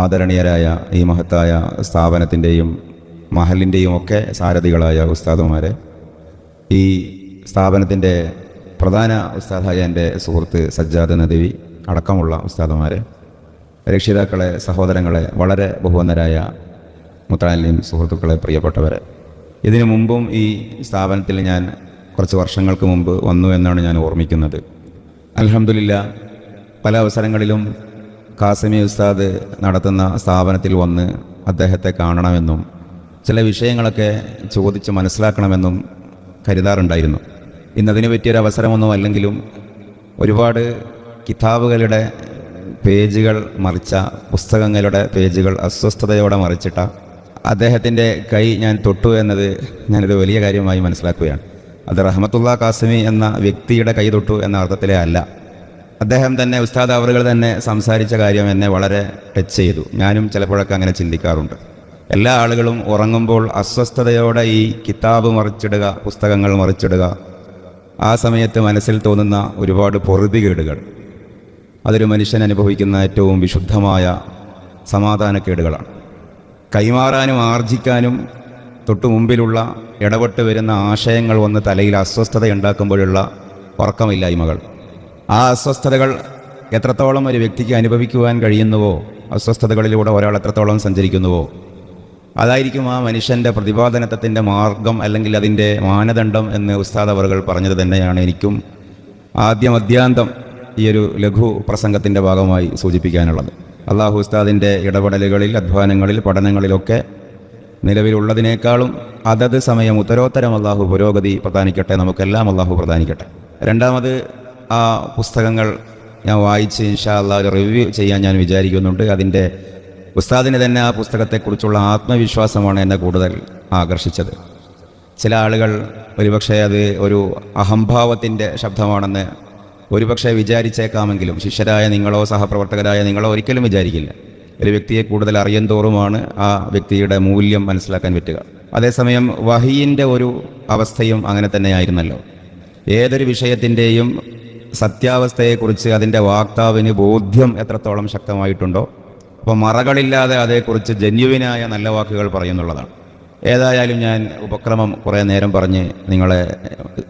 ആദരണീയരായ ഈ മഹത്തായ സ്ഥാപനത്തിന്റെയും മഹലിന്റെയും ഒക്കെ സാരഥികളായ ഉസ്താദുമാരെ ഈ സ്ഥാപനത്തിന്റെ പ്രധാന ഉസ്താദായ എന്റെ സുഹൃത്ത് സജ്ജാദ് നദവി അടക്കമുള്ള ഉസ്താദുമാരെ രക്ഷിതാക്കളെ സഹോദരങ്ങളെ വളരെ ബഹുവന്നരായ മുത്താലിയും സുഹൃത്തുക്കളെ പ്രിയപ്പെട്ടവരെ. ഇതിനു മുമ്പും ഈ സ്ഥാപനത്തിൽ ഞാൻ കുറച്ച് വർഷങ്ങൾക്ക് മുമ്പ് വന്നു എന്നാണ് ഞാൻ ഓർമ്മിക്കുന്നത്. അലഹമില്ല പല അവസരങ്ങളിലും കാസിമി ഉസ്താദ് നടത്തുന്ന സ്ഥാപനത്തിൽ വന്ന് അദ്ദേഹത്തെ കാണണമെന്നും ചില വിഷയങ്ങളൊക്കെ ചോദിച്ച് മനസ്സിലാക്കണമെന്നും കരുതാറുണ്ടായിരുന്നു. ഇന്നതിന് പറ്റിയൊരു അവസരമൊന്നും അല്ലെങ്കിലും ഒരുപാട് കിതാബുകളുടെ പേജുകൾ മറിച്ച പുസ്തകങ്ങളുടെ പേജുകൾ അസ്വസ്ഥതയോടെ മറിച്ചിട്ട അദ്ദേഹത്തിന്റെ കൈ ഞാൻ തൊട്ടു എന്നത് ഞാനൊരു വലിയ കാര്യമായി മനസ്സിലാക്കുകയാണ്. അത് റഹമത്തുള്ള കാസിമി എന്ന വ്യക്തിയുടെ കൈ തൊട്ടു എന്ന അർത്ഥത്തിലേ അല്ല. അദ്ദേഹം തന്നെ ഉസ്താദ് അവറുകൾ തന്നെ സംസാരിച്ച കാര്യം എന്നെ വളരെ ടച്ച് ചെയ്തു. ഞാനും ചിലപ്പോഴൊക്കെ അങ്ങനെ ചിന്തിക്കാറുണ്ട്. എല്ലാ ആളുകളും ഉറങ്ങുമ്പോൾ അസ്വസ്ഥതയോടെ ഈ കിതാബ് മറിച്ചിടുക പുസ്തകങ്ങൾ മറിച്ചിടുക ആ സമയത്ത് മനസ്സിൽ തോന്നുന്ന ഒരുപാട് പൊറുതികേടുകൾ. അതൊരു മനുഷ്യൻ അനുഭവിക്കുന്ന ഏറ്റവും വിശുദ്ധമായ സമാധാനക്കേടുകളാണ്. കൈമാറാനും ആർജിക്കാനും തൊട്ടു മുമ്പിലുള്ള ഇടപെട്ട് വരുന്ന ആശയങ്ങൾ വന്ന് തലയിൽ അസ്വസ്ഥത ഉണ്ടാക്കുമ്പോഴുള്ള ഉറക്കമില്ലായ്മകൾ. ആ അസ്വസ്ഥതകൾ എത്രത്തോളം ഒരു വ്യക്തിക്ക് അനുഭവിക്കുവാൻ കഴിയുന്നുവോ അസ്വസ്ഥതകളിലൂടെ ഒരാൾ എത്രത്തോളം സഞ്ചരിക്കുന്നുവോ അതായിരിക്കും ആ മനുഷ്യന്റെ പ്രതിപാദനത്തിന്റെ മാർഗം അല്ലെങ്കിൽ അതിന്റെ മാനദണ്ഡം എന്ന് ഉസ്താദ് അവറുകൾ പറഞ്ഞത് തന്നെയാണ് എനിക്കും ആദ്യം അദ്യാന്തം ഈ ഒരു ലഘു പ്രസംഗത്തിന്റെ ഭാഗമായി സൂചിപ്പിക്കാനുള്ളത്. അള്ളാഹു ഉസ്താദിന്റെ ഇടപെടലുകളിൽ അധ്വാനങ്ങളിൽ പഠനങ്ങളിലൊക്കെ നിലവിലുള്ളതിനേക്കാളും അതത് സമയം ഉത്തരോത്തരം അള്ളാഹു പുരോഗതി പ്രധാനിക്കട്ടെ നമുക്കെല്ലാം അള്ളാഹു പ്രധാനിക്കട്ടെ രണ്ടാമത് ആ പുസ്തകങ്ങൾ ഞാൻ വായിച്ച് ഇൻഷാല്ല ഒരു റിവ്യൂ ചെയ്യാൻ ഞാൻ വിചാരിക്കുന്നുണ്ട്. അതിന്റെ ഉസ്താദിന് തന്നെ ആ പുസ്തകത്തെക്കുറിച്ചുള്ള ആത്മവിശ്വാസമാണ് എന്നെ കൂടുതൽ ആകർഷിച്ചത്. ചില ആളുകൾ ഒരുപക്ഷെ അത് ഒരു അഹംഭാവത്തിന്റെ ശബ്ദമാണെന്ന് ഒരുപക്ഷെ വിചാരിച്ചേക്കാമെങ്കിലും ശിഷ്യരായ നിങ്ങളോ സഹപ്രവർത്തകരായ നിങ്ങളോ ഒരിക്കലും വിചാരിക്കില്ല. ഒരു വ്യക്തിയെ കൂടുതൽ അറിയും തോറുമാണ് ആ വ്യക്തിയുടെ മൂല്യം മനസ്സിലാക്കാൻ പറ്റുക. അതേസമയം വഹീന്റെ ഒരു അവസ്ഥയും അങ്ങനെ തന്നെയായിരുന്നല്ലോ ഏതൊരു വിഷയത്തിന്റെയും സത്യാവസ്ഥയെക്കുറിച്ച് അതിന്റെ വാക്താവിന് ബോധ്യം എത്രത്തോളം ശക്തമായിട്ടുണ്ടോ അപ്പോൾ മറകളില്ലാതെ അതേക്കുറിച്ച് ജന്യുവിനായ നല്ല വാക്കുകൾ പറയുന്നുള്ളതാണ്. ഏതായാലും ഞാൻ ഉപക്രമം കുറേ നേരം പറഞ്ഞ് നിങ്ങളെ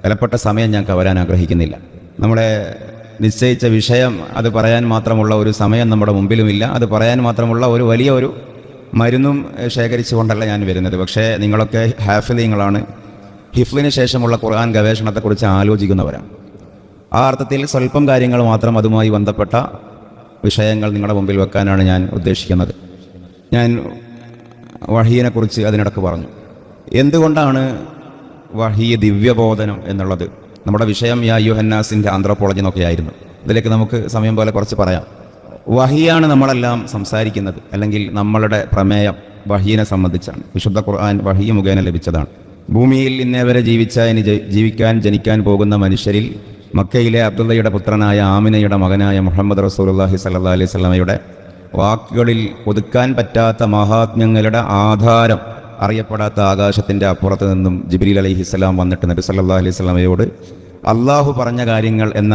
വിലപ്പെട്ട സമയം ഞാൻ കവരാൻ ആഗ്രഹിക്കുന്നില്ല. നമ്മളെ നിശ്ചയിച്ച വിഷയം അത് പറയാൻ മാത്രമുള്ള ഒരു സമയം നമ്മുടെ മുമ്പിലുമില്ല. അത് പറയാൻ മാത്രമുള്ള ഒരു വലിയ ഒരു മരുന്നും ശേഖരിച്ചുകൊണ്ടല്ല ഞാൻ വരുന്നത്. പക്ഷേ നിങ്ങളൊക്കെ ഹാഫിലിങ്ങളാണ് ഹിഫ്ലിന് ശേഷമുള്ള ഖുർആൻ ഗവേഷണത്തെക്കുറിച്ച് ആലോചിക്കുന്നവരാണ്. ആ അർത്ഥത്തിൽ സ്വല്പം കാര്യങ്ങൾ മാത്രം അതുമായി ബന്ധപ്പെട്ട വിഷയങ്ങൾ നിങ്ങളുടെ മുമ്പിൽ വെക്കാനാണ് ഞാൻ ഉദ്ദേശിക്കുന്നത്. ഞാൻ വഹീനെക്കുറിച്ച് അതിനിടക്ക് പറഞ്ഞു. എന്തുകൊണ്ടാണ് വഹീ ദിവ്യബോധനം എന്നുള്ളത്? നമ്മുടെ വിഷയം യാ യുഹന്നാസിന്റെ ആന്ത്രോപോളജി എന്നൊക്കെയായിരുന്നു ഇതിലേക്ക് നമുക്ക് സമയം പോലെ കുറച്ച് പറയാം. വഹിയാണ് നമ്മളെല്ലാം സംസാരിക്കുന്നത്. അല്ലെങ്കിൽ നമ്മളുടെ പ്രമേയം വഹീനെ സംബന്ധിച്ചാണ്. വിശുദ്ധ ഖുർആൻ വഹീ മുഖേന ലഭിച്ചതാണ്. ഭൂമിയിൽ ഇന്നേ വരെ ജീവിച്ച ഇനി ജീവിക്കാൻ ജനിക്കാൻ പോകുന്ന മനുഷ്യരിൽ മക്കയിലെ അബ്ദുള്ളയുടെ പുത്രനായ ആമിനയുടെ മകനായ മുഹമ്മദ് റസൂലുള്ളാഹി സല്ലാ അലൈഹി സ്വലമയുടെ വാക്കുകളിൽ ഒതുക്കാൻ പറ്റാത്ത മഹാത്മ്യങ്ങളുടെ ആധാരം അറിയപ്പെടാത്ത ആകാശത്തിന്റെ അപ്പുറത്ത് നിന്നും ജിബ്രീൽ അലൈഹിസ്സലാം വന്നിട്ട് നബി സല്ലാ അലൈഹി സ്വലമയോട് അള്ളാഹു പറഞ്ഞ കാര്യങ്ങൾ എന്ന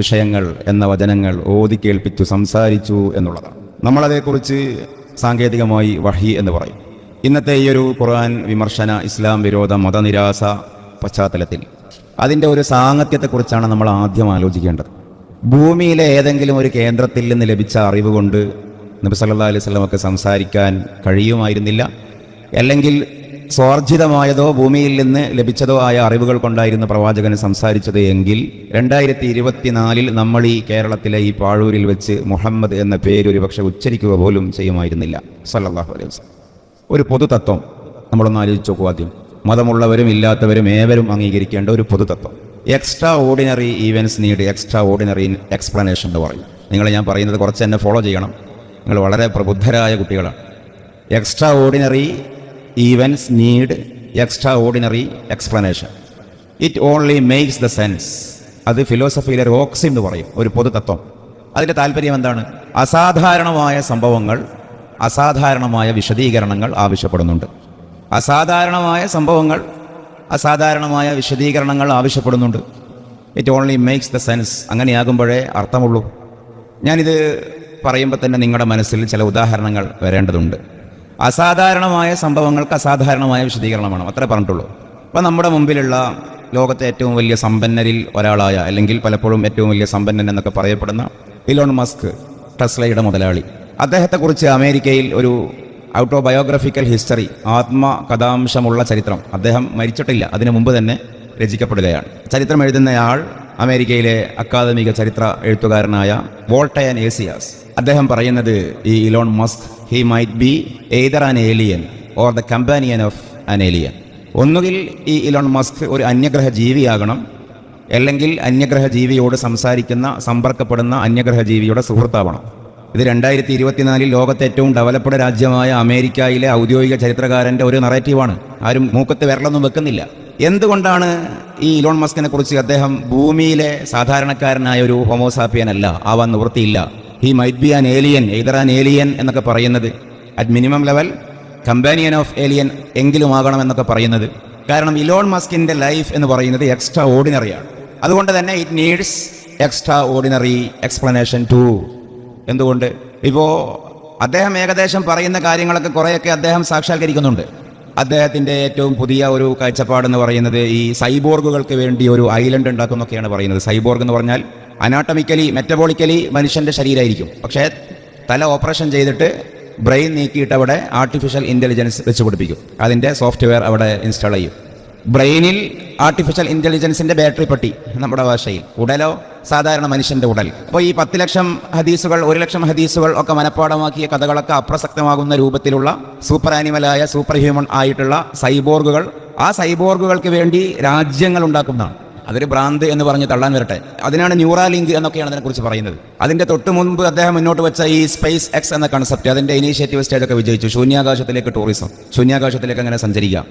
വിഷയങ്ങൾ എന്ന വചനങ്ങൾ ഓതി കേൾപ്പിച്ചു സംസാരിച്ചു എന്നുള്ളതാണ്. നമ്മളതേക്കുറിച്ച് സാങ്കേതികമായി വഹി എന്ന് പറയും. ഇന്നത്തെ ഈ ഒരു ഖുർആൻ വിമർശന ഇസ്ലാം വിരോധ മതനിരാസ പശ്ചാത്തലത്തിൽ അതിന്റെ ഒരു സാങ്കത്യത്തെക്കുറിച്ചാണ് നമ്മൾ ആദ്യം ആലോചിക്കേണ്ടത്. ഭൂമിയിലെ ഏതെങ്കിലും ഒരു കേന്ദ്രത്തിൽ നിന്ന് ലഭിച്ച അറിവ് കൊണ്ട് നബി സല്ലല്ലാഹു അലൈഹി സ്വലമൊക്കെ സംസാരിക്കാൻ കഴിയുമായിരുന്നില്ല. അല്ലെങ്കിൽ സ്വാർജിതമായതോ ഭൂമിയിൽ നിന്ന് ലഭിച്ചതോ ആയ അറിവുകൾ കൊണ്ടായിരുന്നു പ്രവാചകൻ സംസാരിച്ചത് എങ്കിൽ രണ്ടായിരത്തി ഇരുപത്തിനാലിൽ നമ്മൾ ഈ കേരളത്തിലെ ഈ പാഴൂരിൽ വെച്ച് മുഹമ്മദ് എന്ന പേര് ഒരു പക്ഷെ ഉച്ചരിക്കുക പോലും ചെയ്യുമായിരുന്നില്ല. സല്ലാഹു അലൈഹി വസ്ലം ഒരു പൊതുതത്വം. നമ്മളൊന്ന് ആലോചിച്ച് നോക്കുക ആദ്യം. മതമുള്ളവരും ഇല്ലാത്തവരും ഏവരും അംഗീകരിക്കേണ്ട ഒരു പൊതുതത്വം. Extraordinary events need extraordinary explanation എന്ന് പറയും. നിങ്ങൾ ഞാൻ പറയുന്നത് കുറച്ച് എന്നെ ഫോളോ ചെയ്യണം. നിങ്ങൾ വളരെ പ്രബുദ്ധരായ കുട്ടികളാണ്. Extraordinary events need extraordinary explanation it only makes the sense അത് ഫിലോസഫിയിലെ ഓക്സി എന്ന് പറയും ഒരു പൊതുതത്വം. അതിന്റെ താല്പര്യം എന്താണ്? അസാധാരണമായ സംഭവങ്ങൾ അസാധാരണമായ വിശദീകരണങ്ങൾ ആവശ്യപ്പെടുന്നുണ്ട്. അസാധാരണമായ സംഭവങ്ങൾ അസാധാരണമായ വിശദീകരണങ്ങൾ ആവശ്യപ്പെടുന്നുണ്ട്. It only makes the sense അങ്ങനെയാകുമ്പോഴേ അർത്ഥമുള്ളൂ. ഞാനിത് പറയുമ്പോൾ തന്നെ നിങ്ങളുടെ മനസ്സിൽ ചില ഉദാഹരണങ്ങൾ വരേണ്ടതുണ്ട്. അസാധാരണമായ സംഭവങ്ങൾക്ക് അസാധാരണമായ വിശദീകരണം വേണം അത്രേ പറഞ്ഞിട്ടുള്ളൂ. അപ്പോൾ നമ്മുടെ മുമ്പിലുള്ള ലോകത്തെ ഏറ്റവും വലിയ സമ്പന്നരിൽ ഒരാളായ അല്ലെങ്കിൽ പലപ്പോഴും ഏറ്റവും വലിയ സമ്പന്നൻ എന്നൊക്കെ പറയപ്പെടുന്ന ഇലോൺ മസ്ക് ടെസ്ലയുടെ മുതലാളി. അദ്ദേഹത്തെക്കുറിച്ച് അമേരിക്കയിൽ ഒരു ഔട്ടോബയോഗ്രഫിക്കൽ ഹിസ്റ്ററി ആത്മകഥാംശമുള്ള ചരിത്രം. അദ്ദേഹം മരിച്ചിട്ടില്ല. അതിനു മുമ്പ് തന്നെ രചിക്കപ്പെടുകയാണ്. ചരിത്രം എഴുതുന്നയാൾ അമേരിക്കയിലെ അക്കാദമിക ചരിത്ര എഴുത്തുകാരനായ വോൾട്ടയൻ ഏസിയാസ്. അദ്ദേഹം പറയുന്നത് ഈ Elon Musk he might be either an alien or the companion of an alien ഒന്നുകിൽ ഈ ഇലോൺ മസ്ക് ഒരു അന്യഗ്രഹ ജീവിയാകണം അല്ലെങ്കിൽ അന്യഗ്രഹ ജീവിയോട് സംസാരിക്കുന്ന സമ്പർക്കപ്പെടുന്ന അന്യഗ്രഹ ജീവിയുടെ സുഹൃത്താവണം. ഇത് രണ്ടായിരത്തി ഇരുപത്തിനാലിൽ ലോകത്തെ ഏറ്റവും ഡെവലപ്ഡ് രാജ്യമായ അമേരിക്കയിലെ ഔദ്യോഗിക ചരിത്രകാരന്റെ ഒരു നറേറ്റീവാണ്. ആരും മൂക്കത്ത് വിരലൊന്നും വെക്കുന്നില്ല. എന്തുകൊണ്ടാണ് ഈ ഇലോൺ മസ്കിനെ കുറിച്ച് അദ്ദേഹം ഭൂമിയിലെ സാധാരണക്കാരനായ ഒരു ഹോമോസാപ്പിയൻ അല്ല ആവാൻ നിവൃത്തിയില്ല? He might be an alien either an alien എന്നൊക്കെ പറയുന്നത് at minimum level companion of alien എങ്കിലും ആകണം എന്നൊക്കെ പറയുന്നത്. കാരണം ഇലോൺ മസ്കിന്റെ ലൈഫ് എന്ന് പറയുന്നത് എക്സ്ട്രാ ഓർഡിനറിയാണ് അതുകൊണ്ട് തന്നെ it needs extraordinary explanation to എന്തുകൊണ്ട്? ഇപ്പോൾ അദ്ദേഹം ഏകദേശം പറയുന്ന കാര്യങ്ങളൊക്കെ കുറേയൊക്കെ അദ്ദേഹം സാക്ഷാത്കരിക്കുന്നുണ്ട്. അദ്ദേഹത്തിന്റെ ഏറ്റവും പുതിയ ഒരു കാഴ്ചപ്പാടെന്ന് പറയുന്നത് ഈ സൈബോർഗുകൾക്ക് വേണ്ടി ഒരു ഐലൻഡ് ഉണ്ടാക്കുന്നൊക്കെയാണ് പറയുന്നത്. സൈബോർഗ് എന്ന് പറഞ്ഞാൽ അനാട്ടമിക്കലി മെറ്റബോളിക്കലി മനുഷ്യന്റെ ശരീരമായിരിക്കും പക്ഷേ തല ഓപ്പറേഷൻ ചെയ്തിട്ട് ബ്രെയിൻ നീക്കിയിട്ട് അവിടെ ആർട്ടിഫിഷ്യൽ ഇന്റലിജൻസ് വെച്ച് പിടിപ്പിക്കും. അതിന്റെ സോഫ്റ്റ്വെയർ അവിടെ ഇൻസ്റ്റാൾ ചെയ്യും. ബ്രെയിനിൽ ആർട്ടിഫിഷ്യൽ ഇന്റലിജൻസിന്റെ ബാറ്ററി പെട്ടി നമ്മുടെ ഭാഷയിൽ. ഉടലോ? സാധാരണ മനുഷ്യന്റെ ഉടൽ. അപ്പോൾ ഈ പത്ത് ലക്ഷം ഹദീസുകൾ ഒരു ലക്ഷം ഹദീസുകൾ ഒക്കെ മനഃപ്പാടമാക്കിയ കഥകളൊക്കെ അപ്രസക്തമാകുന്ന രൂപത്തിലുള്ള സൂപ്പർ ആനിമലായ സൂപ്പർ ഹ്യൂമൺ ആയിട്ടുള്ള സൈബോർഗുകൾ ആ സൈബോർഗുകൾക്ക് വേണ്ടി രാജ്യങ്ങൾ ഉണ്ടാക്കുന്നതാണ്. അതൊരു ഭ്രാന്ത് എന്ന് പറഞ്ഞ് തള്ളാൻ വരട്ടെ. അതിനാണ് ന്യൂറാലിങ്ക് എന്നൊക്കെയാണ് അതിനെക്കുറിച്ച് പറയുന്നത്. അതിന്റെ തൊട്ട് മുൻപ് അദ്ദേഹം മുന്നോട്ട് വെച്ച ഈ സ്പേസ് എക്സ് എന്ന കൺസെപ്റ്റ് അതിന്റെ ഇനീഷ്യേറ്റീവ് സ്റ്റേജൊക്കെ വിജയിച്ചു. ശൂന്യാകാശത്തിലേക്ക് ടൂറിസം ശൂന്യാകാശത്തിലേക്ക് അങ്ങനെ സഞ്ചരിക്കാം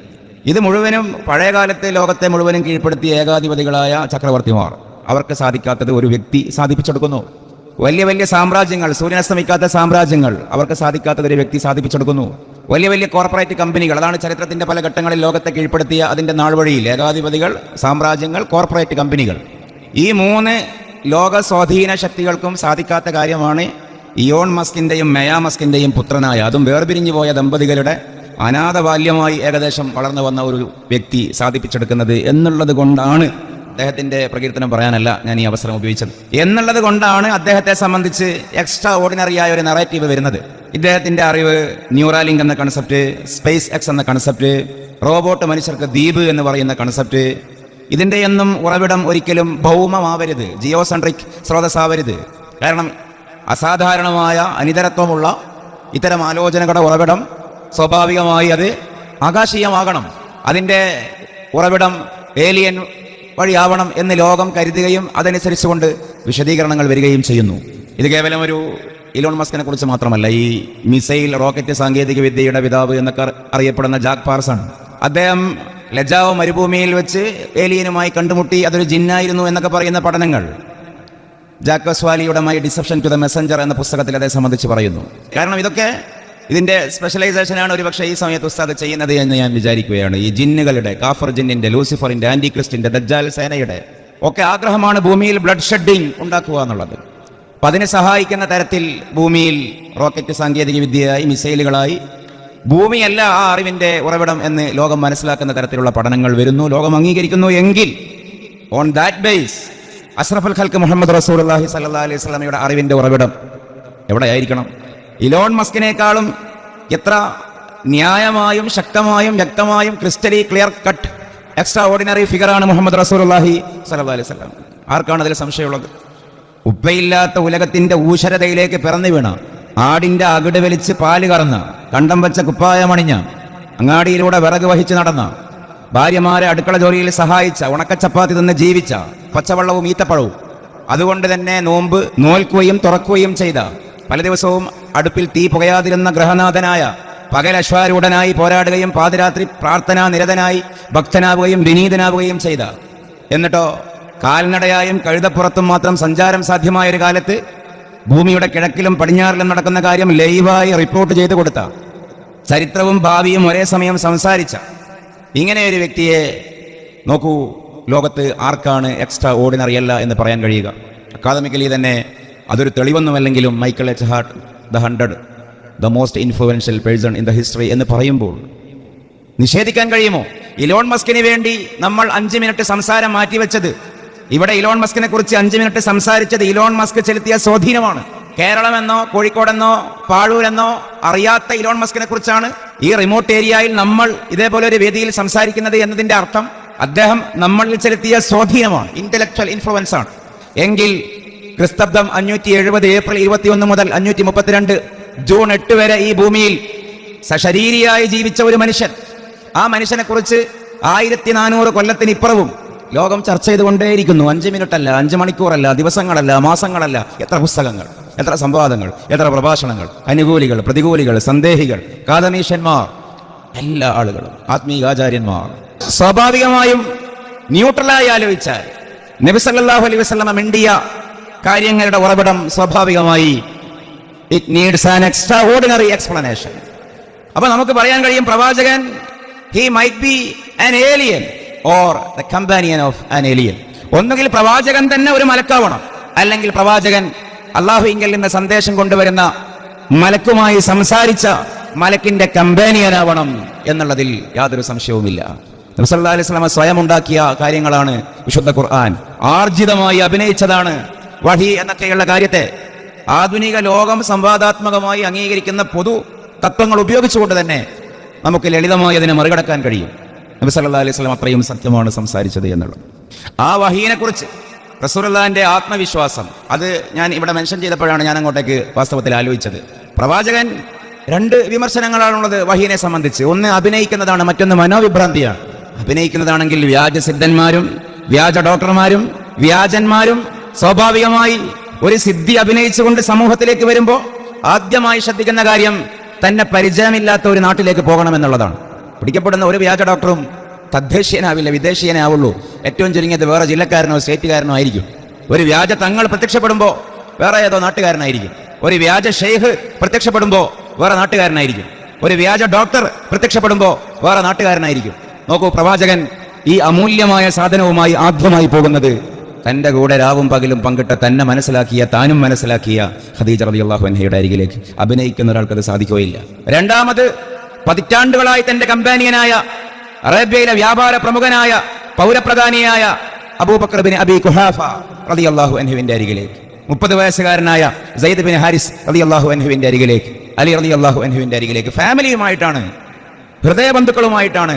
ഇത് മുഴുവനും പഴയകാലത്തെ ലോകത്തെ മുഴുവനും കീഴ്പ്പെടുത്തിയ ഏകാധിപതികളായ ചക്രവർത്തിമാർ. അവർക്ക് സാധിക്കാത്തത് ഒരു വ്യക്തി സാധിപ്പിച്ചെടുക്കുന്നു. വലിയ വലിയ സാമ്രാജ്യങ്ങൾ സൂര്യനസ്തമിക്കാത്ത സാമ്രാജ്യങ്ങൾ അവർക്ക് സാധിക്കാത്തത് ഒരു വ്യക്തി സാധിപ്പിച്ചെടുക്കുന്നു. വലിയ വലിയ കോർപ്പറേറ്റ് കമ്പനികൾ അതാണ് ചരിത്രത്തിന്റെ പല ഘട്ടങ്ങളിൽ ലോകത്തെ കീഴ്പ്പെടുത്തിയ അതിന്റെ നാൾവഴിയിൽ. ഏകാധിപതികൾ സാമ്രാജ്യങ്ങൾ കോർപ്പറേറ്റ് കമ്പനികൾ. ഈ മൂന്ന് ലോക സ്വാധീന ശക്തികൾക്കും സാധിക്കാത്ത കാര്യമാണ് ഇയോൺ മസ്കിന്റെയും മെയാ മസ്കിന്റെയും പുത്രനായ അതും വേർപിരിഞ്ഞു പോയ ദമ്പതികളുടെ അനാഥ ബാല്യമായി ഏകദേശം വളർന്നു വന്ന ഒരു വ്യക്തി സാധിപ്പിച്ചെടുക്കുന്നത് എന്നുള്ളത് കൊണ്ടാണ് അദ്ദേഹത്തിന്റെ പ്രകീർത്തനം പറയാനല്ല ഞാൻ ഈ അവസരം ഉപയോഗിച്ചത്. എന്നുള്ളത് കൊണ്ടാണ് അദ്ദേഹത്തെ സംബന്ധിച്ച് എക്സ്ട്രാ ഓർഡിനറി ആയ ഒരു നറേറ്റീവ് വരുന്നത്. ഇദ്ദേഹത്തിന്റെ അറിവ് ന്യൂറാലിങ്ക് എന്ന കൺസെപ്റ്റ് സ്പേസ് എക്സ് എന്ന കൺസെപ്റ്റ് റോബോട്ട് മനുഷ്യർക്ക് ദ്വീപ് എന്ന് പറയുന്ന കൺസെപ്റ്റ് ഇതിന്റെയൊന്നും ഉറവിടം ഒരിക്കലും ഭൗമമാവരുത് ജിയോസെൻട്രിക് സ്രോതസ്സാവരുത്. കാരണം അസാധാരണമായ അനിതരത്വമുള്ള ഇത്തരം ആലോചനകളുടെ ഉറവിടം സ്വാഭാവികമായി അത് ആകാശീയമാകണം. അതിന്റെ ഉറവിടം ഏലിയൻ വഴിയാവണം എന്ന് ലോകം കരുതുകയും അതനുസരിച്ചുകൊണ്ട് വിശദീകരണങ്ങൾ വരികയും ചെയ്യുന്നു. ഇത് കേവലം ഒരു ഇലോൺ മസ്കിനെ കുറിച്ച് മാത്രമല്ല ഈ മിസൈൽ റോക്കറ്റ് സാങ്കേതിക വിദ്യയുടെ പിതാവ് എന്നൊക്കെ അറിയപ്പെടുന്ന ജാക്ക് പാർസൺ അദ്ദേഹം ലജാവ് മരുഭൂമിയിൽ വെച്ച് ഏലിയനുമായി കണ്ടുമുട്ടി അതൊരു ജിന്നായിരുന്നു എന്നൊക്കെ പറയുന്ന പഠനങ്ങൾ Jacques വാലിയുടെ my deception to the messenger എന്ന പുസ്തകത്തിൽ അതേ സംബന്ധിച്ച് പറയുന്നു. കാരണം ഇതൊക്കെ ഇതിന്റെ സ്പെഷ്യലൈസേഷനാണ് ഒരുപക്ഷെ ഈ സമയത്ത് ഉസ്താദ് ചെയ്യുന്നത് എന്ന് ഞാൻ വിചാരിക്കുകയാണ്. ഈ ജിന്നുകളുടെ കാഫർ ജിന്നിന്റെ ലൂസിഫറിന്റെ ആന്റി ക്രിസ്റ്റിന്റെ ദജ്ജാൽ സേനയുടെ ഒക്കെ ആഗ്രഹമാണ് ഭൂമിയിൽ ബ്ലഡ് ഷെഡിങ് ഉണ്ടാക്കുക എന്നുള്ളത്. അപ്പൊ അതിനെ സഹായിക്കുന്ന തരത്തിൽ ഭൂമിയിൽ റോക്കറ്റ് സാങ്കേതിക വിദ്യയായി മിസൈലുകളായി ഭൂമിയല്ല ആ അറിവിന്റെ ഉറവിടം എന്ന് ലോകം മനസ്സിലാക്കുന്ന തരത്തിലുള്ള പഠനങ്ങൾ വരുന്നു ലോകം അംഗീകരിക്കുന്നു എങ്കിൽ ഓൺ ദാറ്റ് ബേസ് അഷ്റഫുൽ ഖൽക്ക് മുഹമ്മദ് റസൂൽ അള്ളാഹി സല്ലാ അലൈഹി സ്വലമയുടെ അറിവിന്റെ ഉറവിടം എവിടെയായിരിക്കണം? ഇലോൺ മസ്കിനേക്കാളും എത്ര ന്യായമായും ശക്തമായും വ്യക്തമായും crystally clear cut extraordinary ഫിഗറാണ് മുഹമ്മദ് റസൂൽ അള്ളാഹി സല്ലാ അലൈഹി സ്വലം ആർക്കാണ് അതിൽ സംശയമുള്ളത്? ഉപ്പയില്ലാത്ത ഉലകത്തിന്റെ ഊശരതയിലേക്ക് പിറന്നു വീണ ആടിന്റെ അകിട് വലിച്ച് പാൽ കറന്ന് കണ്ടം വെച്ച കുപ്പായമണിഞ്ഞ അങ്ങാടിയിലൂടെ വിറക് വഹിച്ച് നടന്ന ഭാര്യമാരെ അടുക്കള ജോലിയിൽ സഹായിച്ച ഉണക്ക ചപ്പാത്തി തന്നെ ജീവിച്ച പച്ചവെള്ളവും ഈത്തപ്പഴവും അതുകൊണ്ട് തന്നെ നോമ്പ് നോൽക്കുകയും തുറക്കുകയും ചെയ്ത പല ദിവസവും അടുപ്പിൽ തീ പുകയാതിരുന്ന ഗ്രഹനാഥനായ പകൽ അശ്വാരൂഢനായി പോരാടുകയും പാതിരാത്രി പ്രാർത്ഥനാ നിരതനായി ഭക്തനാവുകയും വിനീതനാവുകയും ചെയ്ത. എന്നിട്ടോ കാൽനടയായും കഴുതപ്പുറത്തും മാത്രം സഞ്ചാരം സാധ്യമായ ഒരു കാലത്ത് ഭൂമിയുടെ കിഴക്കിലും പടിഞ്ഞാറിലും നടക്കുന്ന കാര്യം ലൈവായി റിപ്പോർട്ട് ചെയ്തു കൊടുത്ത. ചരിത്രവും ഭാവിയും ഒരേ സമയം സംസാരിച്ച. ഇങ്ങനെ ഒരു വ്യക്തിയെ നോക്കൂ ലോകത്ത് ആർക്കാണ് എക്സ്ട്രാ ഓർഡിനറി അല്ല എന്ന് പറയാൻ കഴിയുക. അക്കാദമിക്കലി തന്നെ അതൊരു തെളിവൊന്നുമല്ലെങ്കിലും Michael H Hart the hundred the most influential person in the history എന്ന് പറയുമ്പോൾ നിഷേധിക്കാൻ കഴിയുമോ? ഇലോൺ മസ്കിന് വേണ്ടി നമ്മൾ അഞ്ച് മിനിറ്റ് സംസാരം മാറ്റിവെച്ചത്. ഇവിടെ ഇലോൺ മസ്കിനെ കുറിച്ച് അഞ്ച് മിനിറ്റ് സംസാരിച്ചത് ഇലോൺ മസ്ക് ചെലുത്തിയ സ്വാധീനമാണ്. കേരളമെന്നോ കോഴിക്കോടെന്നോ പാഴൂരെന്നോ അറിയാത്ത ഇലോൺ മസ്കിനെ കുറിച്ചാണ് ഈ റിമോട്ട് ഏരിയയിൽ നമ്മൾ ഇതേപോലെ ഒരു വേദിയിൽ സംസാരിക്കുന്നത് എന്നതിന്റെ അർത്ഥം അദ്ദേഹം നമ്മളിൽ ചെലുത്തിയ സ്വാധീനമാണ്. ഇന്റലക്ച്വൽ ഇൻഫ്ലുവൻസ് ആണ്. എങ്കിൽ ക്രിസ്തബ്ദം അഞ്ഞൂറ്റി എഴുപത് ഏപ്രിൽ ഇരുപത്തിയൊന്ന് മുതൽ അഞ്ഞൂറ്റി മുപ്പത്തിരണ്ട് ജൂൺ എട്ട് വരെ ഈ ഭൂമിയിൽ സശരീരിയായി ജീവിച്ച ഒരു മനുഷ്യൻ. ആ മനുഷ്യനെ കുറിച്ച് ആയിരത്തി നാനൂറ് കൊല്ലത്തിനിപ്പുറവും ലോകം ചർച്ച ചെയ്തുകൊണ്ടേയിരിക്കുന്നു. അഞ്ച് മിനിറ്റ് അല്ല അഞ്ച് മണിക്കൂറല്ല ദിവസങ്ങളല്ല മാസങ്ങളല്ല. എത്ര പുസ്തകങ്ങൾ എത്ര സംവാദങ്ങൾ എത്ര പ്രഭാഷണങ്ങൾ അനുകൂലികൾ പ്രതികൂലികൾ സന്ദേഹികൾ കാതമീശന്മാർ എല്ലാ ആളുകളും ആത്മീകാചാര്യന്മാർ സ്വാഭാവികമായും ന്യൂട്രലായി ആലോചിച്ചാൽ നബി സല്ലല്ലാഹു അലൈഹി വസല്ലമ മിണ്ടിയ കാര്യങ്ങളുടെ ഉറവിടം സ്വാഭാവികമായി. It needs an extraordinary explanation അപ്പൊ നമുക്ക് പറയാൻ കഴിയും പ്രവാചകൻ he might be an alien or the companion of an alien ഒന്നുകിൽ പ്രവാചകൻ തന്നെ ഒരു മലക്കാവണം അല്ലെങ്കിൽ പ്രവാചകൻ അള്ളാഹുവിങ്കിൽ നിന്ന് സന്ദേശം കൊണ്ടുവരുന്ന മലക്കുമായി സംസാരിച്ച മലക്കിന്റെ കമ്പാനിയനാവണം എന്നുള്ളതിൽ യാതൊരു സംശയവുമില്ല. നബിസല്ലാ അലൈഹി സ്വയം ഉണ്ടാക്കിയ കാര്യങ്ങളാണ് വിശുദ്ധ ഖുർആൻ. ആർജിതമായി അഭിനയിച്ചതാണ് വഹി എന്നൊക്കെയുള്ള കാര്യത്തെ ആധുനിക ലോകം സംവാദാത്മകമായി അംഗീകരിക്കുന്ന പൊതു തത്വങ്ങൾ ഉപയോഗിച്ചുകൊണ്ട് തന്നെ നമുക്ക് ലളിതമായി അതിനെ മറികടക്കാൻ കഴിയും. നബി സല്ലാ അലൈഹി സ്വലം അത്രയും സത്യമാണ് സംസാരിച്ചത് എന്നുള്ളത്. ആ വഹീനെ കുറിച്ച് ആത്മവിശ്വാസം അത് ഞാൻ ഇവിടെ മെൻഷൻ ചെയ്തപ്പോഴാണ് ഞാൻ അങ്ങോട്ടേക്ക് വാസ്തവത്തിൽ ആലോചിച്ചത്. പ്രവാചകൻ രണ്ട് വിമർശനങ്ങളാണുള്ളത് വഹീനെ സംബന്ധിച്ച്. ഒന്ന് അഭിനയിക്കുന്നതാണ് മറ്റൊന്ന് മനോവിഭ്രാന്തിയാണ്. അഭിനയിക്കുന്നതാണെങ്കിൽ വ്യാജ സിദ്ധന്മാരും വ്യാജ ഡോക്ടർമാരും വ്യാജന്മാരും സ്വാഭാവികമായി ഒരു സിദ്ധി അഭിനയിച്ചുകൊണ്ട് സമൂഹത്തിലേക്ക് വരുമ്പോൾ ആദ്യമായി ശ്രദ്ധിക്കുന്ന കാര്യം തന്നെ പരിചയമില്ലാത്ത ഒരു നാട്ടിലേക്ക് പോകണം എന്നുള്ളതാണ് പിടിക്കപ്പെടുന്ന ഒരു വ്യാജ ഡോക്ടറും തദ്ദേശീയനാവില്ല വിദേശീയനേ ആവുള്ളൂ ഏറ്റവും ചുരുങ്ങിയത് വേറെ ജില്ലക്കാരനോ സ്റ്റേറ്റുകാരനോ ആയിരിക്കും. ഒരു വ്യാജ തങ്ങൾ പ്രത്യക്ഷപ്പെടുമ്പോൾ വേറെ ഏതോ നാട്ടുകാരനായിരിക്കും. ഒരു വ്യാജ ഷെയ്ഖ് പ്രത്യക്ഷപ്പെടുമ്പോൾ വേറെ നാട്ടുകാരനായിരിക്കും. ഒരു വ്യാജ ഡോക്ടർ പ്രത്യക്ഷപ്പെടുമ്പോൾ വേറെ നാട്ടുകാരനായിരിക്കും. നോക്കൂ പ്രവാചകൻ ഈ അമൂല്യമായ സാധനവുമായി ആദ്യമായി പോകുന്നത് തന്റെ കൂടെ രാവും പകലും പങ്കിട്ട തന്നെ മനസ്സിലാക്കിയ താനും മനസ്സിലാക്കിയ ഖദീജ അള്ളാഹു അൻഹയുടെ അരികിലേക്ക് അഭിനയിക്കുന്ന ഒരാൾക്ക് അത് സാധിക്കുകയില്ല. രണ്ടാമത് പതിറ്റാണ്ടുകളായി തന്റെ കമ്പാനിയനായ അറേബ്യയിലെ വ്യാപാര പ്രമുഖനായ പൗരപ്രധാനിയായ Abu Bakr bin Abi Quhafa റളിയല്ലാഹു അൻഹുവിന്റെ അരികിലേക്ക്. മുപ്പത് വയസ്സുകാരനായ സയ്യിദ് ബിൻ ഹാരിസ് റളിയല്ലാഹു അൻഹുവിന്റെ അരികിലേക്ക് അലി റളിയല്ലാഹു അൻഹുവിന്റെ അരികിലേക്ക്. ഫാമിലിയുമായിട്ടാണ് ഹൃദയബന്ധുക്കളുമായിട്ടാണ്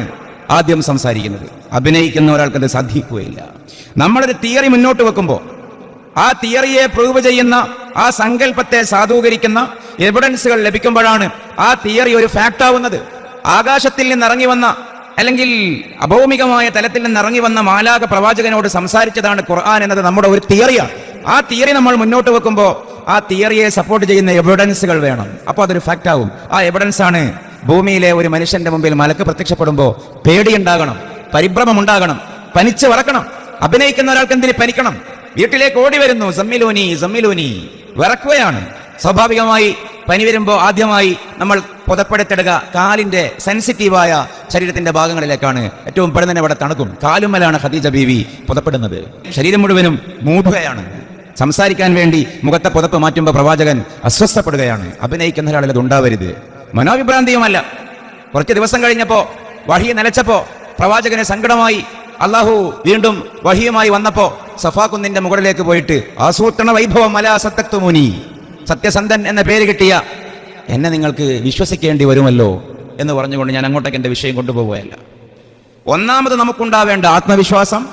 ആദ്യം സംസാരിക്കുന്നത്. അഭിനയിക്കുന്ന ഒരാൾക്കത് സാധിക്കുകയില്ല. നമ്മളൊരു തിയറി മുന്നോട്ട് വെക്കുമ്പോൾ ആ തിയറിയെ പ്രൂവ് ചെയ്യുന്ന ആ സങ്കല്പത്തെ സാധൂകരിക്കുന്ന എവിഡൻസുകൾ ലഭിക്കുമ്പോഴാണ് ആ തിയറി ഒരു ഫാക്ട് ആവുന്നത്. ആകാശത്തിൽ നിന്ന് ഇറങ്ങി വന്ന അല്ലെങ്കിൽ അഭൗമികമായ തലത്തിൽ നിന്ന് ഇറങ്ങി വന്ന മാലാക പ്രവാചകനോട് സംസാരിച്ചതാണ് ഖുർആൻ എന്നത് നമ്മുടെ ഒരു തിയറിയാണ്. ആ തിയറി നമ്മൾ മുന്നോട്ട് വെക്കുമ്പോൾ ആ തിയറിയെ സപ്പോർട്ട് ചെയ്യുന്ന എവിഡൻസുകൾ വേണം. അപ്പോൾ അതൊരു ഫാക്റ്റ് ആവും. ആ എവിഡൻസ് ആണ് ഭൂമിയിലെ ഒരു മനുഷ്യന്റെ മുമ്പിൽ മലക്ക് പ്രത്യക്ഷപ്പെടുമ്പോൾ പേടിയുണ്ടാകണം പരിഭ്രമം ഉണ്ടാകണം പനിച്ച് വറക്കണം. അഭിനയിക്കുന്ന ഒരാൾക്ക് എന്തിന് പനിക്കണം? വീട്ടിലേക്ക് ഓടി വരുന്നു സമ്മിലൂനി സമ്മിലൂനി. വിറക്കുകയാണ്. സ്വാഭാവികമായി പനി വരുമ്പോൾ ആദ്യമായി നമ്മൾ പുതപ്പെടുത്തിടുക കാലിന്റെ സെൻസിറ്റീവായ ശരീരത്തിന്റെ ഭാഗങ്ങളിലേക്കാണ്. ഏറ്റവും പെടുന്നതിന് ഇവിടെ തണുക്കും. കാലുമലാണ് ഖദീജ ബീവി പുതപ്പെടുന്നത്. ശരീരം മുഴുവനും മൂടുകയാണ്. സംസാരിക്കാൻ വേണ്ടി മുഖത്തെ പുതപ്പ് മാറ്റുമ്പോൾ പ്രവാചകൻ അസ്വസ്ഥപ്പെടുകയാണ്. അഭിനയിക്കുന്ന ഒരാളിൽ അത് ഉണ്ടാവരുത്. മനോവിഭ്രാന്തിയുമല്ല. കുറച്ച് ദിവസം കഴിഞ്ഞപ്പോ വഹി നിലച്ചപ്പോ പ്രവാചകനെ സങ്കടമായി അള്ളാഹു വീണ്ടും വഹിയുമായി വന്നപ്പോ സഫാക്കുന്നിന്റെ മുകളിലേക്ക് പോയിട്ട് ആസൂത്രണ വൈഭവം മല സത്തക്തുമുനി സത്യസന്ധൻ എന്ന പേര് കിട്ടിയ എന്നെ നിങ്ങൾക്ക് വിശ്വസിക്കേണ്ടി വരുമല്ലോ എന്ന് പറഞ്ഞുകൊണ്ട് ഞാൻ അങ്ങോട്ടേക്ക് എന്റെ വിഷയം കൊണ്ടുപോവുകയല്ല. ഒന്നാമത് നമുക്കുണ്ടാവേണ്ട ആത്മവിശ്വാസം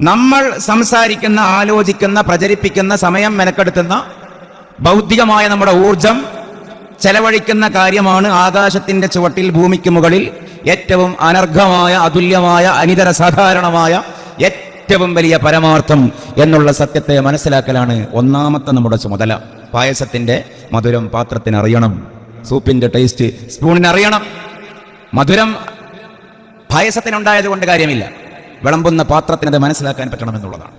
നമ്മൾ സംസാരിക്കുന്ന ആലോചിക്കുന്ന പ്രചരിപ്പിക്കുന്ന സമയം മെനക്കെടുത്തുന്ന ബൗദ്ധികമായ നമ്മുടെ ഊർജം ചെലവഴിക്കുന്ന കാര്യമാണ് ആകാശത്തിന്റെ ചുവട്ടിൽ ഭൂമിക്ക് മുകളിൽ ഏറ്റവും അനർഘമായ അതുല്യമായ അനിതര സാധാരണമായ ഏറ്റവും വലിയ പരമാർത്ഥം എന്നുള്ള സത്യത്തെ മനസ്സിലാക്കലാണ് ഒന്നാമത്തെ നമ്മുടെ ചുമതല. പായസത്തിന്റെ മധുരം പാത്രത്തിന് അറിയണം സൂപ്പിന്റെ ടേസ്റ്റ് സ്പൂണിന് അറിയണം മധുരം പായസത്തിനുണ്ടായത് കൊണ്ട് കാര്യമില്ല. വിളമ്പുന്ന പാത്രത്തിനത് മനസ്സിലാക്കാൻ പറ്റണമെന്നുള്ളതാണ്.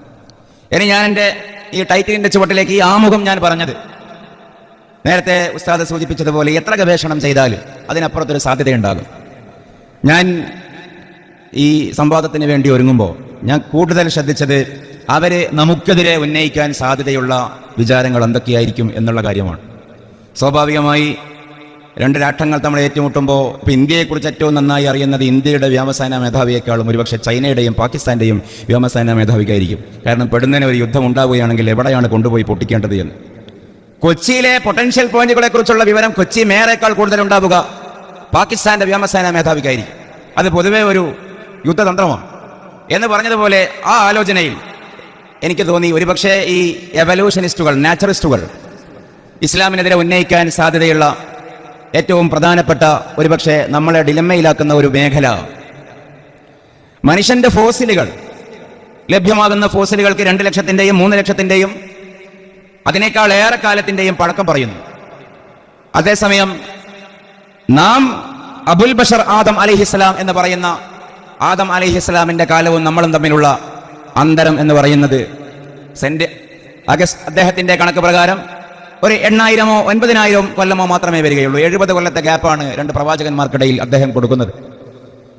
ഇനി ഞാൻ എന്റെ ഈ ടൈറ്റിലിന്റെ ചുവട്ടിലേക്ക് ഈ ആമുഖം ഞാൻ പറഞ്ഞത്. നേരത്തെ ഉസ്താദ് സൂചിപ്പിച്ചതുപോലെ എത്ര ഗവേഷണം ചെയ്താലും അതിനപ്പുറത്തൊരു സാധ്യതയുണ്ടാകും. ഞാൻ ഈ സംവാദത്തിന് വേണ്ടി ഒരുങ്ങുമ്പോൾ ഞാൻ കൂടുതൽ ശ്രദ്ധിച്ചത് അവർ നമുക്കെതിരെ ഉന്നയിക്കാൻ സാധ്യതയുള്ള വിചാരങ്ങൾ എന്തൊക്കെയായിരിക്കും എന്നുള്ള കാര്യമാണ്. സ്വാഭാവികമായി രണ്ട് രാഷ്ട്രങ്ങൾ തമ്മിൽ ഏറ്റുമുട്ടുമ്പോൾ ഇപ്പോൾ ഇന്ത്യയെക്കുറിച്ച് ഏറ്റവും നന്നായി അറിയുന്നത് ഇന്ത്യയുടെ വ്യോമസേന മേധാവിയേക്കാളും ഒരുപക്ഷെ ചൈനയുടെയും പാകിസ്ഥാന്റെയും വ്യോമസേന മേധാവിക്കായിരിക്കും. കാരണം പെടുന്നതിന് ഒരു യുദ്ധം ഉണ്ടാവുകയാണെങ്കിൽ എവിടെയാണ് കൊണ്ടുപോയി പൊട്ടിക്കേണ്ടത് എന്ന്. കൊച്ചിയിലെ പൊട്ടൻഷ്യൽ പോയിന്റുകളെ കുറിച്ചുള്ള വിവരം കൊച്ചി മേയറേക്കാൾ കൂടുതൽ ഉണ്ടാവുക. പാകിസ്ഥാന്റെ വ്യോമസേന മേധാവിക്കായിരിക്കും. അത് പൊതുവെ ഒരു യുദ്ധതന്ത്രമാണ്. എന്ന് പറഞ്ഞതുപോലെ ആ ആലോചനയിൽ എനിക്ക് തോന്നി ഒരുപക്ഷെ ഈ എവല്യൂഷനിസ്റ്റുകൾ നാച്ചുറിസ്റ്റുകൾ ഇസ്ലാമിനെതിരെ ഉന്നയിക്കാൻ സാധ്യതയുള്ള ഏറ്റവും പ്രധാനപ്പെട്ട ഒരുപക്ഷെ നമ്മളെ ഡിലമ്മയിലാക്കുന്ന ഒരു മേഖല. മനുഷ്യന്റെ ഫോസിലുകൾ ലഭ്യമാകുന്ന ഫോസിലുകൾക്ക് രണ്ട് ലക്ഷത്തിന്റെയും മൂന്ന് ലക്ഷത്തിന്റെയും അതിനേക്കാൾ ഏറെ കാലത്തിന്റെയും പഴക്കം പറയുന്നു. അതേസമയം നാം അബുൽ ബഷർ ആദം അലിഹിസ്ലാം എന്ന് പറയുന്ന ആദം അലിഹിസ്ലാമിന്റെ കാലവും നമ്മളും തമ്മിലുള്ള അന്തരം എന്ന് പറയുന്നത് സെന്റ് അഗസ്റ്റ് അദ്ദേഹത്തിന്റെ കണക്ക് പ്രകാരം ഒരു എണ്ണായിരമോ ഒൻപതിനായിരം കൊല്ലമോ മാത്രമേ വരികയുള്ളൂ. എഴുപത് കൊല്ലത്തെ ഗ്യാപ്പാണ് രണ്ട് പ്രവാചകന്മാർക്കിടയിൽ അദ്ദേഹം കൊടുക്കുന്നത്.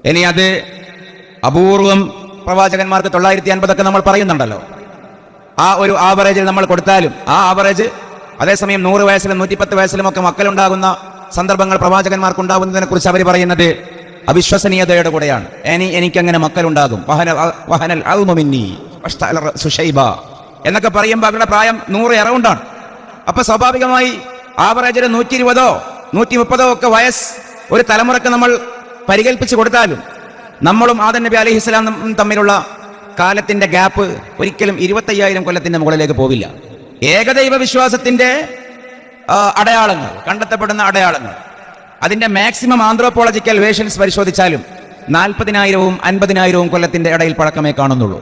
ഇനി അത് അപൂർവം പ്രവാചകന്മാർക്ക് തൊള്ളായിരത്തി അൻപതൊക്കെ നമ്മൾ പറയുന്നുണ്ടല്ലോ. ആ ഒരു ആവറേജിൽ നമ്മൾ കൊടുത്താലും ആ ആവറേജ് അതേസമയം നൂറ് വയസ്സിലും നൂറ്റിപ്പത്ത് വയസ്സിലും ഒക്കെ മക്കളുണ്ടാകുന്ന സന്ദർഭങ്ങൾ പ്രവാചകന്മാർക്ക് ഉണ്ടാകുന്നതിനെ കുറിച്ച് അവർ പറയുന്നത് അവിശ്വസനീയതയുടെ കൂടെയാണ്. ഇനി എനിക്കങ്ങനെ മക്കളുണ്ടാകും. വഹനൽ എന്നൊക്കെ പറയുമ്പോൾ അവരുടെ പ്രായം നൂറ് എറൗണ്ടാണ്. അപ്പൊ സ്വാഭാവികമായി ആവറേജിൽ നൂറ്റി ഇരുപതോ നൂറ്റി മുപ്പതോ ഒക്കെ വയസ്സ് ഒരു തലമുറയ്ക്ക് നമ്മൾ പരികൽപ്പിച്ച് കൊടുത്താലും നമ്മളും ആദൻ നബി അലൈഹി ഇസ്ലാം തമ്മിലുള്ള കാലത്തിന്റെ ഗ്യാപ്പ് ഒരിക്കലും ഇരുപത്തയ്യായിരം കൊല്ലത്തിന്റെ മുകളിലേക്ക് പോവില്ല. ഏകദൈവ വിശ്വാസത്തിന്റെ അടയാളങ്ങൾ കണ്ടെത്തപ്പെടുന്ന അടയാളങ്ങൾ. അതിന്റെ മാക്സിമം ആന്ത്രോപോളജിക്കൽ വേഷൻസ് പരിശോധിച്ചാലും നാൽപ്പതിനായിരവും അൻപതിനായിരവും കൊല്ലത്തിന്റെ ഇടയിൽ പഴക്കമേ കാണുന്നുള്ളൂ.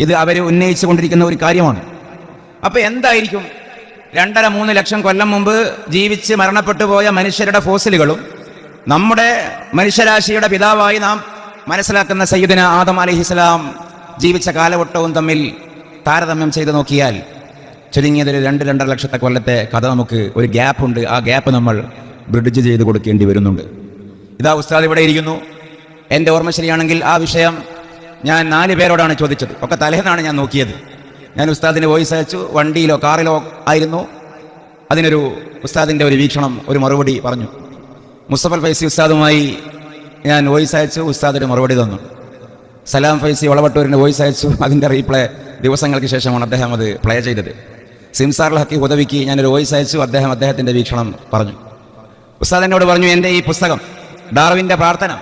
ഇത് അവർ ഉന്നയിച്ചു കൊണ്ടിരിക്കുന്ന ഒരു കാര്യമാണ്. അപ്പോൾ എന്തായിരിക്കും? രണ്ടര മൂന്ന് ലക്ഷം കൊല്ലം മുമ്പ് ജീവിച്ച് മരണപ്പെട്ടു പോയ മനുഷ്യരുടെ ഫോസിലുകളും നമ്മുടെ മനുഷ്യരാശിയുടെ പിതാവായി നാം മനസ്സിലാക്കുന്ന സയ്യിദിന ആദം അലിഹിസ്ലാം ജീവിച്ച കാലവട്ടവും തമ്മിൽ താരതമ്യം ചെയ്ത് നോക്കിയാൽ ചുരുങ്ങിയതൊരു രണ്ട് രണ്ടര ലക്ഷത്തെ കൊല്ലത്തെ കഥ നമുക്ക് ഒരു ഗ്യാപ്പ് ഉണ്ട്. ആ ഗ്യാപ്പ് നമ്മൾ ബ്രിഡ്ജ് ചെയ്ത് കൊടുക്കേണ്ടി വരുന്നുണ്ട്. ഇതാ ഉസ്താദ് ഇവിടെ ഇരിക്കുന്നു. എന്റെ ഓർമ്മ ശരിയാണെങ്കിൽ ആ വിഷയം ഞാൻ നാല് പേരോടാണ് ചോദിച്ചത്. ഒക്കെ തലേന്നാണ് ഞാൻ നോക്കിയത്. ഞാൻ ഉസ്താദിന് വോയിസ് അയച്ചു. വണ്ടിയിലോ കാറിലോ ആയിരുന്നു. അതിനൊരു ഉസ്താദിന്റെ ഒരു വീക്ഷണം ഒരു മറുപടി പറഞ്ഞു. മുസ്തഫൽ ഫൈസി ഉസ്താദുമായി ഞാൻ വോയിസ് അയച്ചു. ഉസ്താദിന് മറുപടി തന്നു. സലാം ഫൈസി വളവട്ടൂരിന് വോയിസ് അയച്ചു. അതിന്റെ റീപ്ലേ ദിവസങ്ങൾക്ക് ശേഷമാണ് അദ്ദേഹം അത് പ്ലേ ചെയ്തത്. സിംസാർ ഹക്കി ഉദവിക്ക് ഞാനൊരു വോയിസ് അയച്ചു. അദ്ദേഹം അദ്ദേഹത്തിന്റെ വീക്ഷണം പറഞ്ഞു. ഉസ്താദ് എന്നോട് പറഞ്ഞു എന്റെ ഈ പുസ്തകം ഡാർവിന്റെ പ്രാർത്ഥന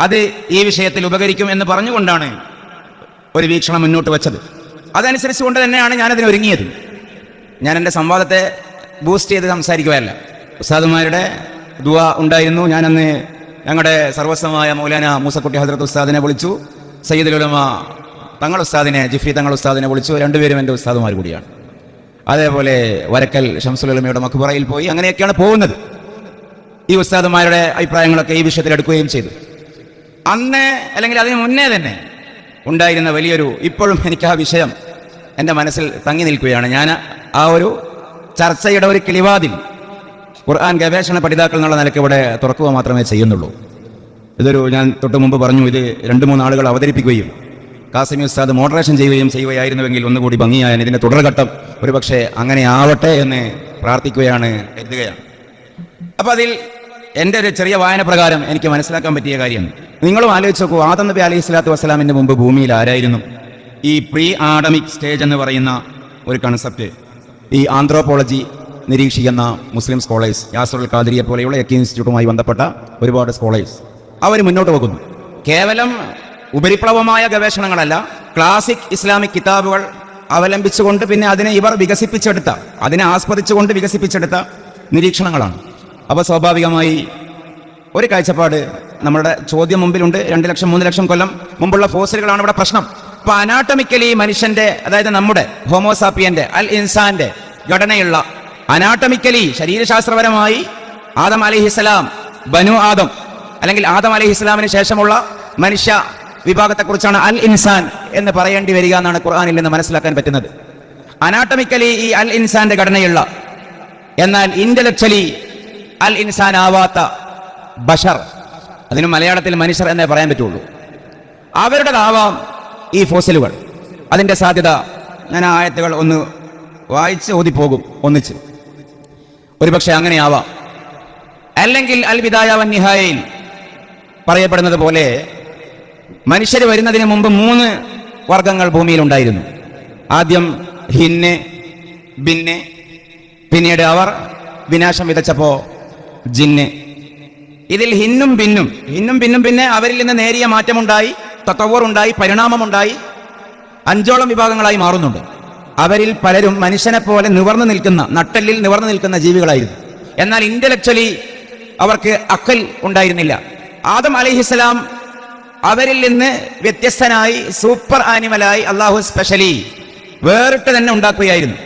അത് ഈ വിഷയത്തിൽ ഉപകരിക്കും എന്ന് പറഞ്ഞുകൊണ്ടാണ് ഒരു വീക്ഷണം മുന്നോട്ട് വെച്ചത്. അതനുസരിച്ച് കൊണ്ട് തന്നെയാണ് ഞാനതിന് ഒരുങ്ങിയത്. ഞാൻ എന്റെ സംവാദത്തെ ബൂസ്റ്റ് ചെയ്ത് സംസാരിക്കുകയല്ല. ഉസ്താദുമാരുടെ ദുവ ഉണ്ടായിരുന്നു. ഞാനന്ന് ഞങ്ങളുടെ സർവസ്വമായ മൗലാന മൂസക്കുട്ടി ഹസ്രത്ത് ഉസ്താദിനെ വിളിച്ചു. സയ്യിദ് ഉലമ തങ്ങൾ ഉസ്താദിനെ ജിഫി തങ്ങൾ ഉസ്താദിനെ വിളിച്ചു. രണ്ടുപേരും എന്റെ ഉസ്താദുമാർ കൂടിയാണ്. അതേപോലെ വരക്കൽ ഷംസുൽ ഉലമയുടെ മഖബറയിൽ പോയി അങ്ങനെയൊക്കെയാണ് പോകുന്നത്. ഈ ഉസ്താദുമാരുടെ അഭിപ്രായങ്ങളൊക്കെ ഈ വിഷയത്തിൽ എടുക്കുകയും ചെയ്തു. അന്ന് അല്ലെങ്കിൽ അതിന് മുന്നേ തന്നെ ഉണ്ടായിരുന്ന വലിയൊരു ഇപ്പോഴും എനിക്ക് ആ വിഷയം എന്റെ മനസ്സിൽ തങ്ങി നിൽക്കുകയാണ്. ഞാൻ ആ ഒരു ചർച്ചയുടെ ഒരു കിളിവാതിൽ ഖുർആൻ ഗവേഷണ പഠിതാക്കൾ എന്നുള്ള നിലയ്ക്ക് ഇവിടെ തുറക്കുക മാത്രമേ ചെയ്യുന്നുള്ളൂ. ഇതൊരു ഞാൻ തൊട്ട് മുമ്പ് പറഞ്ഞു ഇത് രണ്ട് മൂന്ന് ആളുകൾ അവതരിപ്പിക്കുകയും കാസിമി ഉസ്താദ് മോഡറേഷൻ ചെയ്യുകയും ചെയ്യുകയായിരുന്നുവെങ്കിൽ ഒന്നുകൂടി ഭംഗിയായ ഇതിന്റെ തുടർഘട്ടം ഒരുപക്ഷെ അങ്ങനെ ആവട്ടെ എന്ന് പ്രാർത്ഥിക്കുകയാണ് കരുതുകയാണ്. അപ്പം അതിൽ എന്റെ ഒരു ചെറിയ വായന പ്രകാരം എനിക്ക് മനസ്സിലാക്കാൻ പറ്റിയ കാര്യം നിങ്ങളും ആലോചിച്ച് നോക്കൂ ആദം നബി അലൈഹി സ്വലാത്തു വസ്സലാമിന്റെ മുമ്പ് ഭൂമിയിൽ ആരായിരുന്നു? ഈ പ്രീ ആഡമിക് സ്റ്റേജ് എന്ന് പറയുന്ന ഒരു കൺസെപ്റ്റ് ഈ ആന്ത്രോപോളജി നിരീക്ഷിക്കുന്ന മുസ്ലിം സ്കോളേഴ്സ് യാസുൽ ഖാദിരിയെ പോലെയുള്ള എക്കി ഇൻസ്റ്റിറ്റ്യൂട്ടുമായി ബന്ധപ്പെട്ട ഒരുപാട് സ്കോളേഴ്സ്. അവർ മുന്നോട്ട് പോകുന്നു. കേവലം ഉപരിപ്ലവമായ ഗവേഷണങ്ങളല്ല ക്ലാസിക് ഇസ്ലാമിക് കിതാബുകൾ അവലംബിച്ചുകൊണ്ട് പിന്നെ അതിനെ ഇവർ വികസിപ്പിച്ചെടുത്ത അതിനെ ആസ്വദിച്ചുകൊണ്ട് വികസിപ്പിച്ചെടുത്ത നിരീക്ഷണങ്ങളാണ്. അപ്പോൾ സ്വാഭാവികമായി ഒരു കാഴ്ചപ്പാട് നമ്മുടെ ചോദ്യം മുമ്പിലുണ്ട്. രണ്ട് ലക്ഷം മൂന്ന് ലക്ഷം കൊല്ലം മുമ്പുള്ള ഫോസിലുകളാണ് ഇവിടെ പ്രശ്നം. അപ്പൊ അനാട്ടമിക്കലി മനുഷ്യന്റെ അതായത് നമ്മുടെ ഹോമോസാപ്പിയന്റെ അൽ ഇൻസാന്റെ ഘടനയുള്ള അനാട്ടമിക്കലി ശരീരശാസ്ത്രപരമായി ആദം അലിഹിസ്ലാം ബനു ആദം അല്ലെങ്കിൽ ആദം അലിഹിസ്ലാമിന് ശേഷമുള്ള മനുഷ്യ വിഭാഗത്തെക്കുറിച്ചാണ് അൽ ഇൻസാൻ എന്ന് പറയേണ്ടി വരിക എന്നാണ് ഖുർആാനിൽ നിന്ന് മനസ്സിലാക്കാൻ പറ്റുന്നത്. അനാട്ടമിക്കലി ഈ അൽ ഇൻസാന്റെ ഘടനയുള്ള എന്നാൽ ഇന്റലക്ച്വലി അൽ ഇൻസാൻ ആവാത്ത ബഷർ അതിന് മലയാളത്തിൽ മനുഷ്യർ എന്നേ പറയാൻ പറ്റുള്ളൂ. അവരുടേതാവാം ഈ ഫോസിലുകൾ. അതിന്റെ സാധ്യത ഞാൻ ആയത്തുകൾ ഒന്ന് വായിച്ച് ഓതിപ്പോകും ഒന്നിച്ച്. ഒരുപക്ഷെ അങ്ങനെയാവാം. അല്ലെങ്കിൽ അൽ വിദായാവൻ നിഹായയിൽ പറയപ്പെടുന്നത് പോലെ മനുഷ്യർ വരുന്നതിന് മുമ്പ് മൂന്ന് വർഗങ്ങൾ ഭൂമിയിലുണ്ടായിരുന്നു ആദ്യം ഹിന്ന് ബിന്നെ പിന്നീട് അവർ വിനാശം വിതച്ചപ്പോ ജിന്ന്. ഇതിൽ ഹിന്നും ബിന്നും ഹിന്നും ബിന്നും പിന്നെ അവരിൽ നിന്ന് നേരിയ മാറ്റമുണ്ടായി തത്വർ ഉണ്ടായി പരിണാമമുണ്ടായി അഞ്ചോളം വിഭാഗങ്ങളായി മാറുന്നുണ്ട്. അവരിൽ പലരും മനുഷ്യനെ പോലെ നിവർന്നു നിൽക്കുന്ന നട്ടലിൽ നിവർന്നു നിൽക്കുന്ന ജീവികളായിരുന്നു. എന്നാൽ ഇന്റലക്ച്വലി അവർക്ക് അക്കൽ ഉണ്ടായിരുന്നില്ല. ആദം അലിഹിസ്സലാം അവരിൽ നിന്ന് വ്യത്യസ്തനായി സൂപ്പർ ആനിമലായി അള്ളാഹു സ്പെഷ്യലി വേറിട്ട് തന്നെ ഉണ്ടാക്കുകയായിരുന്നു.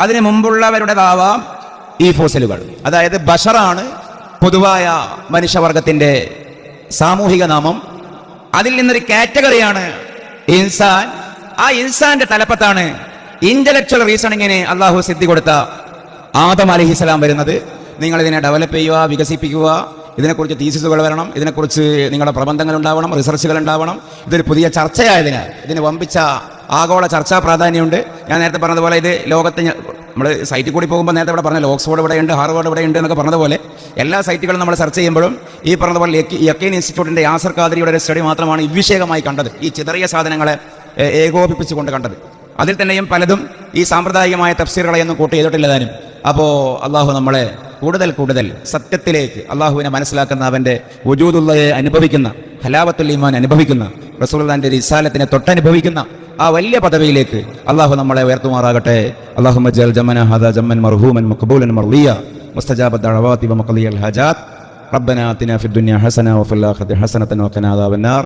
അതിനു മുമ്പുള്ളവരുടേതാവാം ഈ ഫോസലുകൾ അതായത് ബഷറാണ് പൊതുവായ മനുഷ്യവർഗത്തിന്റെ സാമൂഹിക നാമം. അതിൽ നിന്നൊരു കാറ്റഗറിയാണ് ഇൻസാൻ. ആ ഇൻസാന്റെ തലപ്പത്താണ് ഇന്റലക്ച്വൽ റീസണിങ്ങിന് അള്ളാഹു സിദ്ധി കൊടുത്ത ആദം അലഹിസ്സലാം വരുന്നത്. നിങ്ങൾ ഇതിനെ ഡെവലപ്പ് ചെയ്യുക വികസിപ്പിക്കുക ഇതിനെക്കുറിച്ച് തീസിസുകൾ വരണം ഇതിനെക്കുറിച്ച് നിങ്ങളുടെ പ്രബന്ധങ്ങൾ ഉണ്ടാവണം റിസർച്ചുകൾ ഉണ്ടാവണം. ഇതൊരു പുതിയ ചർച്ചയായതിനാൽ ഇതിന് വമ്പിച്ച ആഗോള ചർച്ചാ പ്രാധാന്യമുണ്ട്. ഞാൻ നേരത്തെ പറഞ്ഞതുപോലെ ഇത് ലോകത്തെ നമ്മൾ സൈറ്റിൽ കൂടി പോകുമ്പോൾ നേരത്തെ ഇവിടെ പറഞ്ഞ ഓക്സ്ഫോർഡ് ഇവിടെയുണ്ട് ഹാർവാർഡ് ഇവിടെയുണ്ട് എന്നൊക്കെ പറഞ്ഞതുപോലെ എല്ലാ സൈറ്റുകളും നമ്മൾ സെർച്ച് ചെയ്യുമ്പോഴും ഈ പറഞ്ഞതുപോലെ യക്കീൻ ഇൻസ്റ്റിറ്റ്യൂട്ടിന്റെ യാസർ കാദരിയുടെ ഒരു സ്റ്റഡി മാത്രമാണ് ഇവിഷയകമായി കണ്ടത്. ഈ ചിതറിയ സാധനങ്ങളെ ഏകോപിപ്പിച്ചുകൊണ്ട് കണ്ടത്. അതിൽ തന്നെയും പലതും ഈ സാമ്പ്രദായികമായ തഫ്സീറുകളെയൊന്നും കൂട്ടി ചെയ്തിട്ടില്ല താനും അപ്പോൾ അള്ളാഹു നമ്മളെ കൂടുതൽ കൂടുതൽ സത്യത്തിലേക്ക് അള്ളാഹുവിനെ മനസ്സിലാക്കുന്ന അവൻ്റെ വജൂദുള്ളയെ അനുഭവിക്കുന്ന ഹലാവത്തുൽ ഈമാൻ അനുഭവിക്കുന്ന റസൂൽദാന്റെ റിസാലത്തിനെ തൊട്ടനുഭവിക്കുന്ന ആ വലിയ പദവിയിലേക്ക് അള്ളാഹു നമ്മളെ ഉയർത്തുമാറാകട്ടെ അള്ളാഹു മജൽ ജമന ഹദ ജമ്മൻ മർഹൂമൻ മഖബൂലൻ മർലിയ മുസ്തജാബ ദഅവാതി വമഖലിയൽ ഹജാത്ത് ربنا آتنا في الدنيا حسنة وفي الآخرة حسنة وقنا عذاب النار